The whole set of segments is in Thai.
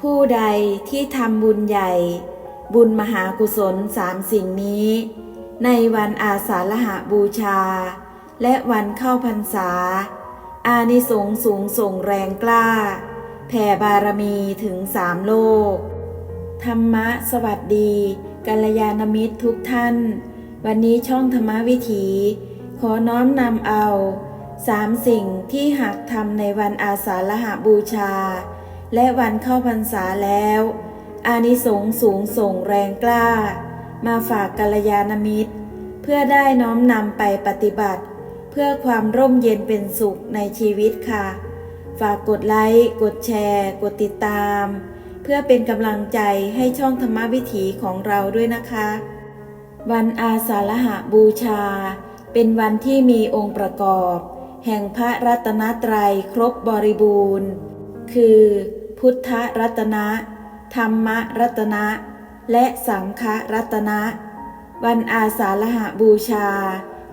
ผู้ใดที่ทำบุญใหญ่ บุญมหากุศลสามสิ่งนี้ ในวันอาสาฬหาบูชา และวันเข้าพรรษา อานิสงส์สูงส่งแรงกล้า แผ่บารมีถึงสามโลก ธรรมะสวัสดีกัลยาณมิตรทุกท่าน วันนี้ช่องธรรมวิถี ขอน้อมนำเอาสามสิ่งที่หากทำในวันอาสาฬหาบูชา และวันเข้าพรรษาแล้ว อานิสงส์สูงส่งแรงกล้า มาฝากกัลยาณมิตร เพื่อได้น้อมนำไปปฏิบัติ เพื่อความร่มเย็นเป็นสุขในชีวิตค่ะ ฝากกดไลค์ กดแชร์ กดติดตาม เพื่อเป็นกำลังใจให้ช่องธรรมวิถีของเราด้วยนะคะ วันอาสาฬหะบูชา เป็นวันที่มีองค์ประกอบ แห่งพระรัตนตรัยครบบริบูรณ์ คือ พุทธรัตนะ ธรรมรัตนะ และสังฆรัตนะ วันอาสาฬหะบูชา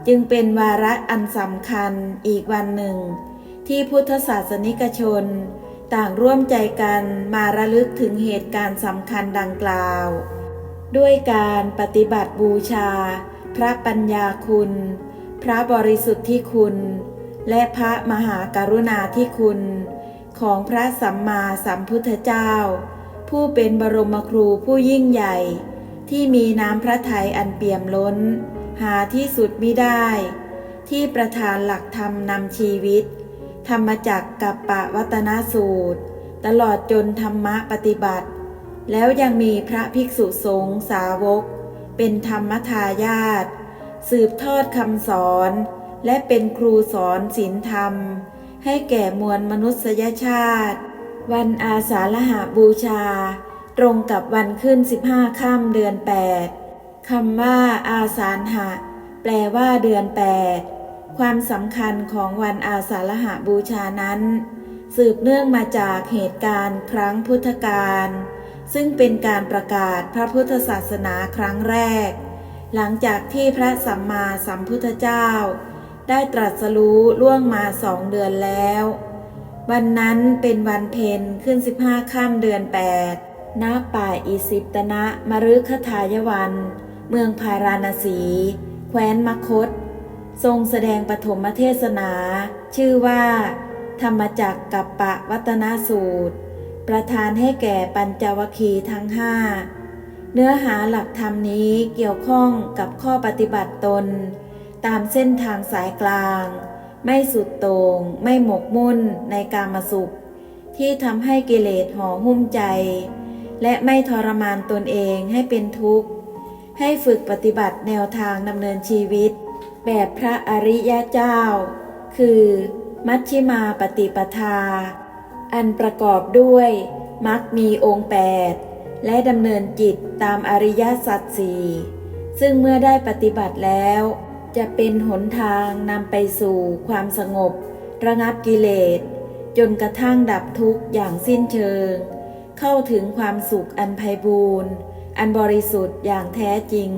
จึงเป็นวาระอันสำคัญอีกวันหนึ่ง ที่พุทธศาสนิกชน ต่างร่วมใจกันมาระลึกถึงเหตุการณ์สำคัญดังกล่าว ด้วยการปฏิบัติบูชา พระปัญญาคุณ พระบริสุทธิคุณ และพระมหากรุณาธิคุณ ของพระสัมมาสัมพุทธเจ้า ผู้เป็นบรมครูผู้ยิ่งใหญ่ ที่มีน้ำพระทัยอันเปี่ยมล้น หาที่สุดมิได้ ที่ประทานหลักธรรมนำชีวิต ธรรมจักกับปะวัตนสูตร ตลอดจนธรรมะปฏิบัติ แล้วยังมีพระภิกษุสงฆ์สาวก เป็นธรรมทายาทสืบทอดคำสอน และเป็นครูสอนศีลธรรม ให้แก่มวลมนุษยชาติ วันอาสาฬหาบูชา ตรงกับวันขึ้น 15ค่ำเดือน 8คำว่าอาสาฬหะ แปลว่าเดือน 8 ความสำคัญของวันอาสาฬหาบูชานั้น สืบเนื่องมาจากเหตุการณ์ครั้งพุทธกาลซึ่งเป็นการประกาศพระพุทธศาสนาครั้งแรก หลังจากที่พระสัมมาสัมพุทธเจ้า ได้ตรัสรู้ล่วงมาสองเดือนแล้ว วันนั้นเป็นวันเพ็ญขึ้น15ค่ำเดือน8ณป่าอิสิปตนะมฤคทายวัน เมืองพาราณสี แคว้นมคต ทรงแสดงปฐมเทศนา ชื่อว่า ธรรมจักกับปะวัตนสูตร ประทานให้แก่ปัญจวคีทั้งห้าเนื้อหาหลักธรรมนี้เกี่ยวข้องกับข้อปฏิบัติตน ตามเส้นทางสายกลาง ไม่สุดโตง่งไม่หมกมุ่นในกามสุข ที่ทำให้กิเลสห่อหุ้มใจ และไม่ทรมานตนเองให้เป็นทุกข์ ให้ฝึกปฏิบัติแนวทางดำเนินชีวิต แบบพระอริยะเจ้า คือ มัชฌิมาปฏิปทา อันประกอบด้วยมักมีองค์แปดและดำเนินจิตตามอริยสัจสี่ซึ่งเมื่อได้ปฏิบัติแล้ว จะเป็นหนทางนำไปสู่ความสงบ ระงับกิเลส จนกระทั่งดับทุกข์อย่างสิ้นเชิง เข้าถึงความสุขอันไพบูรณ์อันบริสุทธิ์อย่างแท้จริง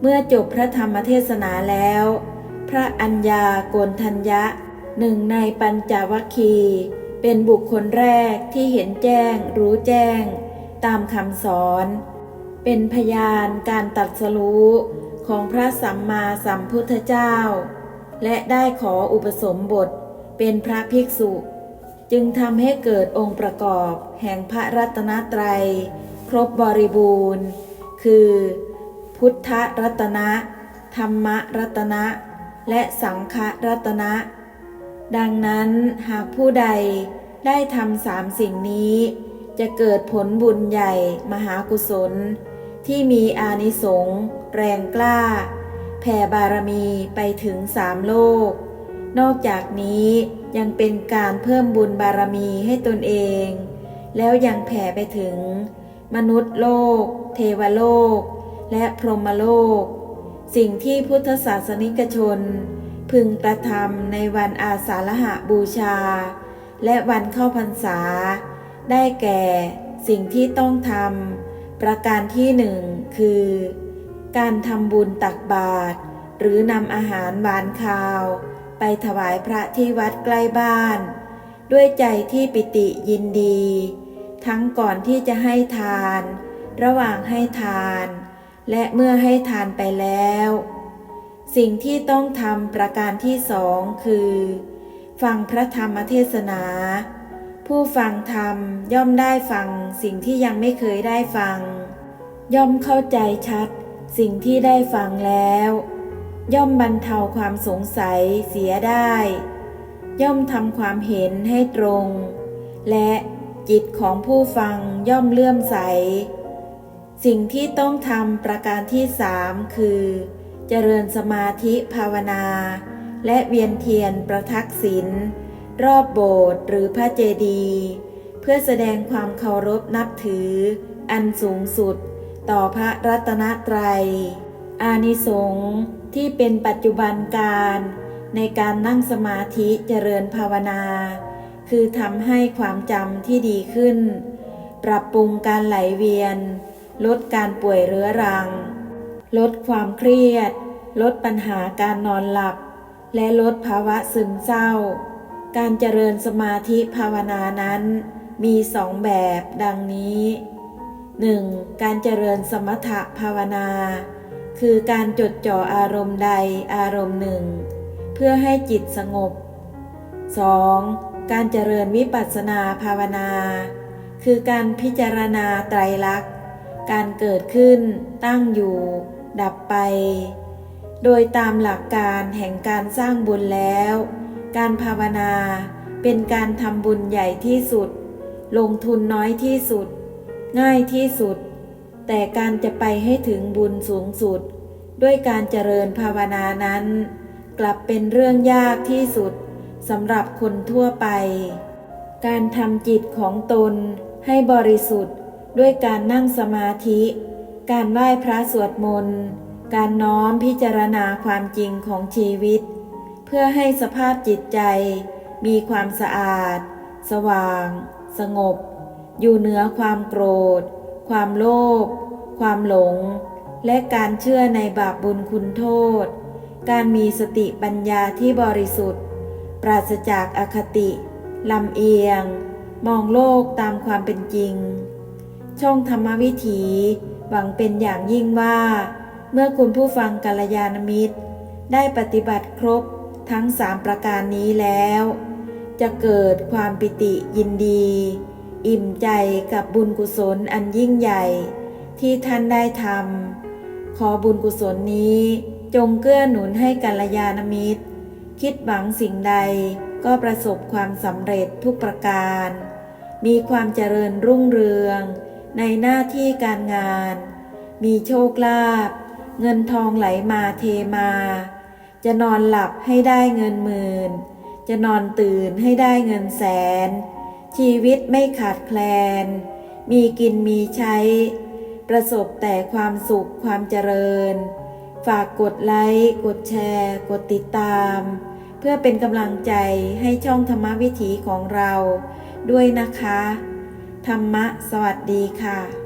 เมื่อจบพระธรรมเทศนาแล้ว พระอัญญาโกนทัญญะหนึ่งในปัญจวัคคีเป็นบุคคลแรกที่เห็นแจ้ง รู้แจ้ง ตามคำสอน เป็นพยานการตัดสรู้ ของพระสัมมาสัมพุทธเจ้า และได้ขออุปสมบทเป็นพระภิกษุ จึงทำให้เกิดองค์ประกอบแห่งพระรัตนตรัย ครบบริบูรณ์ คือ พุทธรัตนะธรรมรัตนะ และสังฆรัตนะ ดังนั้นหากผู้ใดได้ทำสามสิ่งนี้ จะเกิดผลบุญใหญ่มหากุศล ที่มีอานิสงส์ แรงกล้า แผ่บารมีไปถึงสามโลก นอกจากนี้ยังเป็นการเพิ่มบุญบารมีให้ตนเอง แล้วยังแผ่ไปถึง มนุษย์โลก เทวโลก และพรหมโลก สิ่งที่พุทธศาสนิกชน พึงกระทำในวันอาสาฬหะบูชา และวันเข้าพรรษา ได้แก่สิ่งที่ต้องทำประการที่หนึ่งคือ การทำบุญตักบาตรหรือนำอาหารหวานคาว ไปถวายพระที่วัดใกล้บ้าน ด้วยใจที่ปิติยินดี ทั้งก่อนที่จะให้ทาน ระหว่างให้ทาน และเมื่อให้ทานไปแล้ว สิ่งที่ต้องทำประการที่สองคือ ฟังพระธรรมเทศนา ผู้ฟังธรรมย่อมได้ฟังสิ่งที่ยังไม่เคยได้ฟัง ย่อมเข้าใจชัด สิ่งที่ได้ฟังแล้ว ย่อมบรรเทาความสงสัยเสียได้ ย่อมทำความเห็นให้ตรง และจิตของผู้ฟังย่อมเลื่อมใส สิ่งที่ต้องทำประการที่สามคือ เจริญสมาธิภาวนา และเวียนเทียนประทักษิณรอบโบสถ์หรือพระเจดีย์เพื่อแสดงความเคารพนับถือ อันสูงสุด ต่อพระรัตนตรัย อานิสงส์ที่เป็นปัจจุบันการ ในการนั่งสมาธิเจริญภาวนา คือทำให้ความจำที่ดีขึ้น ปรับปรุงการไหลเวียน ลดการป่วยเรื้อรัง ลดความเครียด ลดปัญหาการนอนหลับ และลดภาวะซึมเศร้า การเจริญสมาธิภาวนานั้น มีสองแบบดังนี้ 1. การเจริญสมถะภาวนา คือการจดจ่ออารมณ์ใดอารมณ์หนึ่ง เพื่อให้จิตสงบ 2. การเจริญวิปัสสนาภาวนา คือการพิจารณาไตรลักษณ์ การเกิดขึ้น ตั้งอยู่ ดับไป โดยตามหลักการแห่งการสร้างบุญแล้ว การภาวนาเป็นการทำบุญใหญ่ที่สุด ลงทุนน้อยที่สุด ง่ายที่สุด แต่การจะไปให้ถึงบุญสูงสุด ด้วยการเจริญภาวนานั้น กลับเป็นเรื่องยากที่สุดสำหรับคนทั่วไป การทำจิตของตนให้บริสุทธิ์ด้วยการนั่งสมาธิ การไหว้พระสวดมนต์ การน้อมพิจารณาความจริงของชีวิต เพื่อให้สภาพจิตใจมีความสะอาด สว่าง สงบ อยู่เหนือความโกรธ ความโลภ ความหลง และการเชื่อในบาปบุญคุณโทษ การมีสติปัญญาที่บริสุทธิ์ ปราศจากอคติ ลำเอียง มองโลกตามความเป็นจริง ช่องธรรมวิถี หวังเป็นอย่างยิ่งว่า เมื่อคุณผู้ฟังกัลยาณมิตร ได้ปฏิบัติครบทั้งสามประการนี้แล้ว จะเกิดความปิติยินดี อิ่มใจกับบุญกุศลอันยิ่งใหญ่ ที่ท่านได้ทำขอบุญกุศลนี้จงเกื้อหนุนให้กัลยาณมิตร คิดหวังสิ่งใดก็ประสบความสำเร็จทุกประการ มีความเจริญรุ่งเรือง ในหน้าที่การงาน มีโชคลาภเงินทองไหลมาเทมา จะนอนหลับให้ได้เงินหมื่น จะนอนตื่นให้ได้เงินแสน ชีวิตไม่ขาดแคลน มีกินมีใช้ ประสบแต่ความสุขความเจริญ ฝากกดไลค์ กดแชร์ กดติดตาม เพื่อเป็นกำลังใจให้ช่องธรรมวิถีของเรา ด้วยนะคะ ธรรมะสวัสดีค่ะ